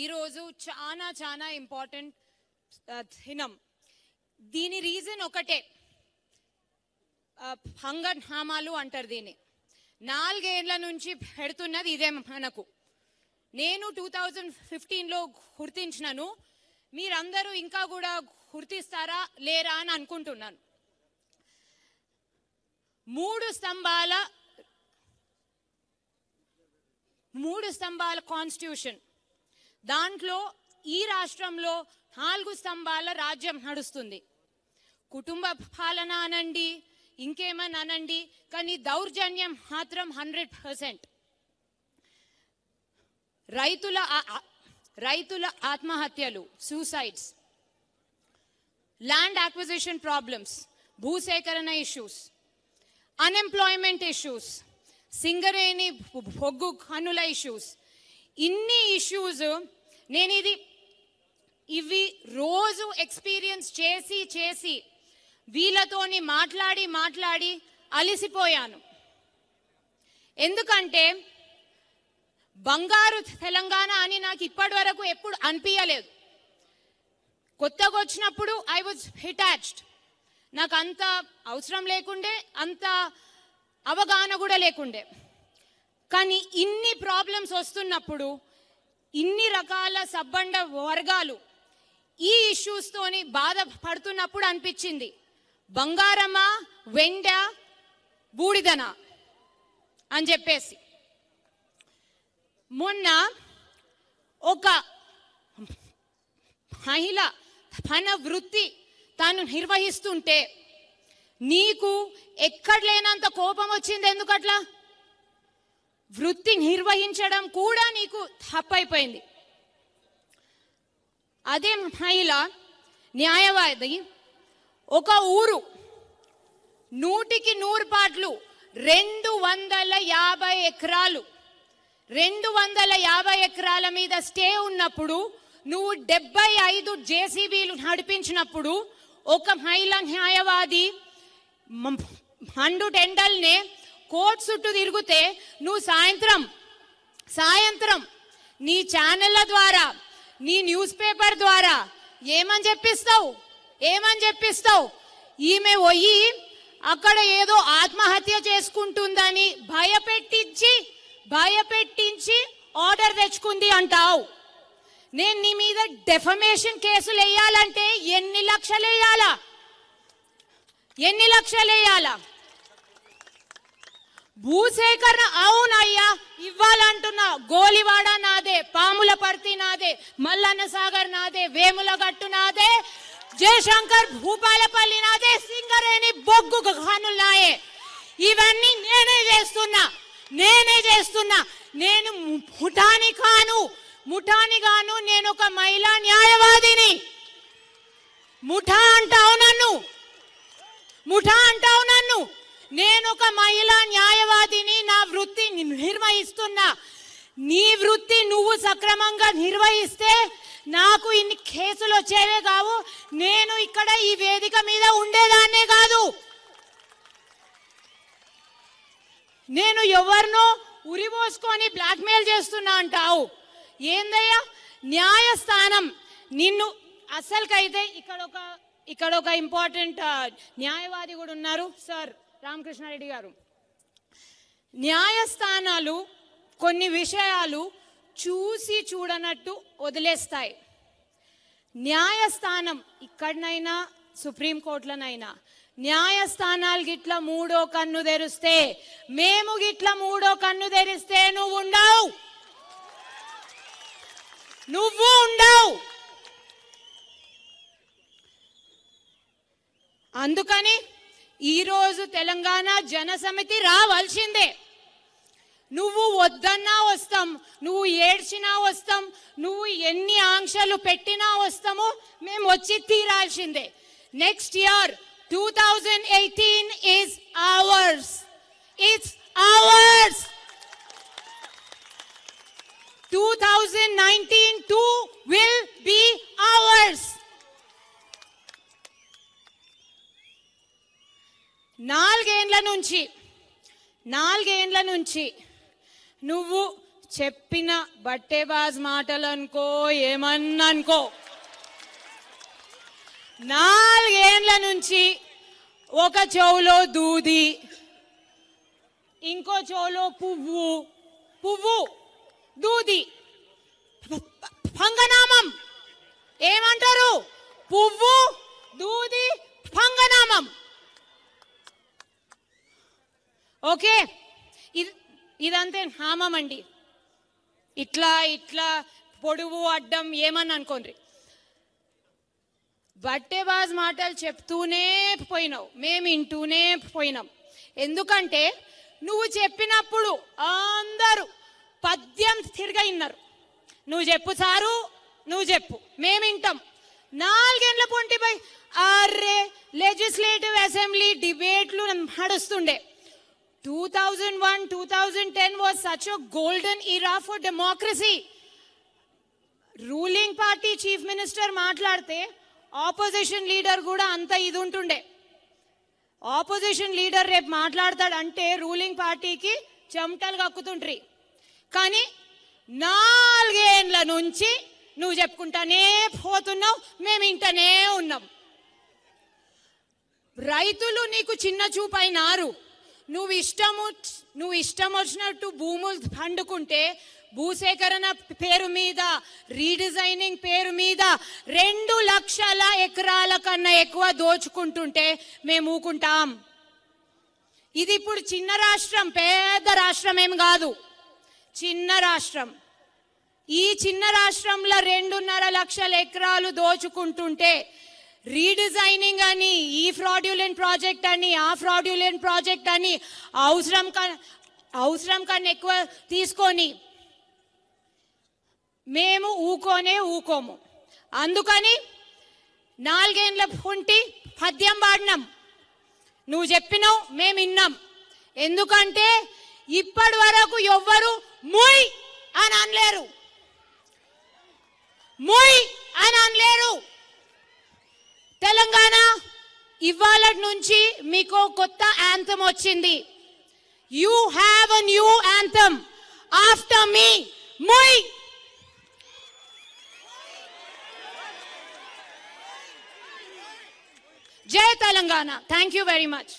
ఈరోజు చాలా చాలా ఇంపార్టెంట్ దినం. దీని రీజన్ ఒకటే. హంగనామాలు అంటారు దీన్ని. నాలుగేళ్ళ నుంచి పెడుతున్నది ఇదే మనకు. నేను టూ థౌజండ్ ఫిఫ్టీన్లో గుర్తించినను. మీరందరూ ఇంకా కూడా గుర్తిస్తారా లేరా అని అనుకుంటున్నాను. మూడు స్తంభాల మూడు స్తంభాల కాన్స్టిట్యూషన్ దాంట్లో ఈ రాష్ట్రంలో నాలుగు స్తంభాల రాజ్యం నడుస్తుంది. కుటుంబ పాలన అనండి ఇంకేమని అనండి కానీ దౌర్జన్యం మాత్రం హండ్రెడ్ పర్సెంట్. రైతుల రైతుల ఆత్మహత్యలు సూసైడ్స్ ల్యాండ్ అక్విజిషన్ ప్రాబ్లమ్స్ భూసేకరణ ఇష్యూస్ అన్ఎంప్లాయ్మెంట్ ఇష్యూస్ సింగరేణి బొగ్గు కనుల ఇష్యూస్ ఇన్ని ఇష్యూస్ నేను ఇది ఇవి రోజు ఎక్స్పీరియన్స్ చేసి చేసి వీళ్ళతోని మాట్లాడి మాట్లాడి అలిసిపోయాను. ఎందుకంటే బంగారు తెలంగాణ అని నాకు ఇప్పటి వరకు ఎప్పుడు అనిపించలేదు కొత్తగా వచ్చినప్పుడు ఐ వాజ్ హిటాచ్డ్ నాకు అంత అవసరం లేకుండే అంత అవగాహన కూడా లేకుండే. కానీ ఇన్ని ప్రాబ్లమ్స్ వస్తున్నప్పుడు ఇన్ని రకాల సబ్బండ వర్గాలు ఈ ఇష్యూస్తోని బాధపడుతున్నప్పుడు అనిపించింది. బంగారమా వెండ బూడిదనా అని చెప్పేసి. మొన్న ఒక మహిళ తన వృత్తి తాను నిర్వహిస్తుంటే నీకు ఎక్కడ లేనంత కోపం వచ్చింది ఎందుకట్లా? వృత్తి నిర్వహించడం కూడా నీకు తప్పైపోయింది. అదే మహిళ న్యాయవాది ఒక ఊరు నూటికి నూరు పాటలు రెండు వందల యాభై ఎకరాలు. రెండు వందల యాభై ఎకరాల మీద స్టే ఉన్నప్పుడు నువ్వు డెబ్బై ఐదు జేసీబీలు నడిపించినప్పుడు ఒక మహిళా న్యాయవాది మ- మండు టెండల్నే కోర్టు చుట్టూ తిరిగితే నువ్వు సాయంత్రం సాయంత్రం నీ ఛానళ్ళ ద్వారా నీ న్యూస్ పేపర్ ద్వారా ఏమని చెప్పిస్తావు? ఏమని చెప్పిస్తావు? ఈమె పోయి అక్కడ ఏదో ఆత్మహత్య చేసుకుంటుందని భయపెట్టించి భయపెట్టించి ఆర్డర్ తెచ్చుకుంది అంటావు. నేను నీ మీద డెఫమేషన్ కేసులు వేయాలంటే ఎన్ని లక్షలు వేయాలా? ఎన్ని లక్షలు వేయాలా? భూసేకరణ అవునయ్యా ఇవ్వాలంటున్నా. గోలివాడ నాదే పాముల పర్తి నాదే మల్లన్న సాగర్ నాదే వేముల గట్టు నాదే జయశంకర్ భూపాలపల్లి నాదే సింగరేణి బొగ్గు ఖానులు నాయే. ఇవన్నీ నేనే చేస్తున్నా నేనే చేస్తున్నా. నేను ముఠాని కాను ముఠాని గాను నేను ఒక మహిళా న్యాయవాదిని. ముఠా అంటావు నన్ను ముఠా అంటావు నన్ను. నేను ఒక మహిళా న్యాయవాదిని నా వృత్తి నిర్వహిస్తున్నా. నీ వృత్తి నువ్వు సక్రమంగా నిర్వహిస్తే నాకు ఇన్ని కేసులు వచ్చేవే కావు. నేను ఇక్కడ ఈ వేదిక మీద ఉండేదాన్నే కాదు. నేను ఎవరినో ఉరిపోసుకొని బ్లాక్మెయిల్ చేస్తున్నా అంటావు. ఏందయ్యా? న్యాయస్థానం. నిన్ను అసలుకైతే ఇక్కడ ఒక ఇక్కడ ఒక ఇంపార్టెంట్ న్యాయవాది కూడా ఉన్నారు సార్. రామకృష్ణారెడ్డి గారు. న్యాయస్థానాలు కొన్ని విషయాలు చూసి చూడనట్టు వదిలేస్తాయి. న్యాయస్థానం ఇక్కడనైనా సుప్రీంకోర్టులనైనా న్యాయస్థానాలు గిట్ల మూడో కన్ను తెరిస్తే మేము గిట్ల మూడో కన్ను తెరిస్తే నువ్వు ఉండవు. నువ్వు ఉండవు. అందుకని ఈరోజు తెలంగాణ జనసమితి రావాల్సిందే. నువ్వు వద్దన్నా వస్తాం నువ్వు ఏడ్చినా వస్తాం నువ్వు ఎన్ని ఆంక్షలు పెట్టినా వస్తాము మేము వచ్చి తీరాల్సిందే. Next year two thousand eighteen is ours it's ours two thousand nineteen too will be ours నాలుగేండ్ల నుంచి నాలుగేండ్ల నుంచి నువ్వు చెప్పిన బట్టేబాజ్ మాటలు అనుకో ఏమన్నా అనుకో. నాలుగేండ్ల నుంచి ఒక చెవులో దూది ఇంకో చెవులో పువ్వు పువ్వు దూది పంగనామం ఏమంటారు పువ్వు దూది పంగనామం ఓకే? ఇది ఇదంతే నామం అండి. ఇట్లా ఇట్లా పొడువు అడ్డం ఏమని అనుకోండి బట్టేబాజ్ మాటలు చెప్తూనే పోయినావు. మేము వింటూనే పోయినాం. ఎందుకంటే నువ్వు చెప్పినప్పుడు అందరూ పద్యం తిరగ నువ్వు చెప్పు సారు నువ్వు చెప్పు. మేము వింటాం నాలుగేండ్ల పొంటిపై అరే లెజిస్లేటివ్ అసెంబ్లీ డిబేట్లు నడుస్తుండే two thousand one two a ten era such democracy. Golden democracy ruling party chief minister మాట్లాడితే ఆపోజిషన్ లీడర్ కూడా అంత ఇది ఉంటుండే. ఆపోజిషన్ లీడర్ రేపు మాట్లాడతాడంటే రూలింగ్ పార్టీకి చెమటలు కక్కుతుండ్రి. కానీ నాలుగేండ్ల నుంచి నువ్వు చెప్పుకుంటానే పోతున్నావు మేము ఇంటనే ఉన్నాం. రైతులు నీకు చిన్న చూపైనారు. నువ్వు ఇష్టము నువ్వు ఇష్టం వచ్చినట్టు భూములు పండుకుంటే భూసేకరణ పేరు మీద రీడిజైనింగ్ పేరు మీద రెండు లక్షల ఎకరాల కన్నా ఎక్కువ దోచుకుంటుంటే మేము ఊకుంటాం. ఇది ఇప్పుడు చిన్న రాష్ట్రం పెద్ద రాష్ట్రం ఏం కాదు. చిన్న రాష్ట్రం. ఈ చిన్న రాష్ట్రంలో రెండున్నర లక్షల ఎకరాలు దోచుకుంటుంటే రీడిజైనింగ్ అని ఈ ఫ్రాడ్యులెంట్ ప్రాజెక్ట్ అని ఆ ఫ్రాడ్యులెంట్ ప్రాజెక్ట్ అని అవసరం కన్నా అవసరం కన్నా ఎక్కువ తీసుకొని మేము ఊకోనే ఊకోము. అందుకని నాలుగేండ్ల ఉంటి పద్యం పాడినాం. నువ్వు చెప్పినావు మేము విన్నాం. ఎందుకంటే ఇప్పటి వరకు ఎవ్వరు ముయ్ అని అనలేరు. ముయ్ అని అనలేరు. తెలంగాణ ఇవాళ నుంచి మీకు కొత్త యాంథమ్ వచ్చింది. You have new anthem after మీ ముయ్ జై Telangana. Thank you very much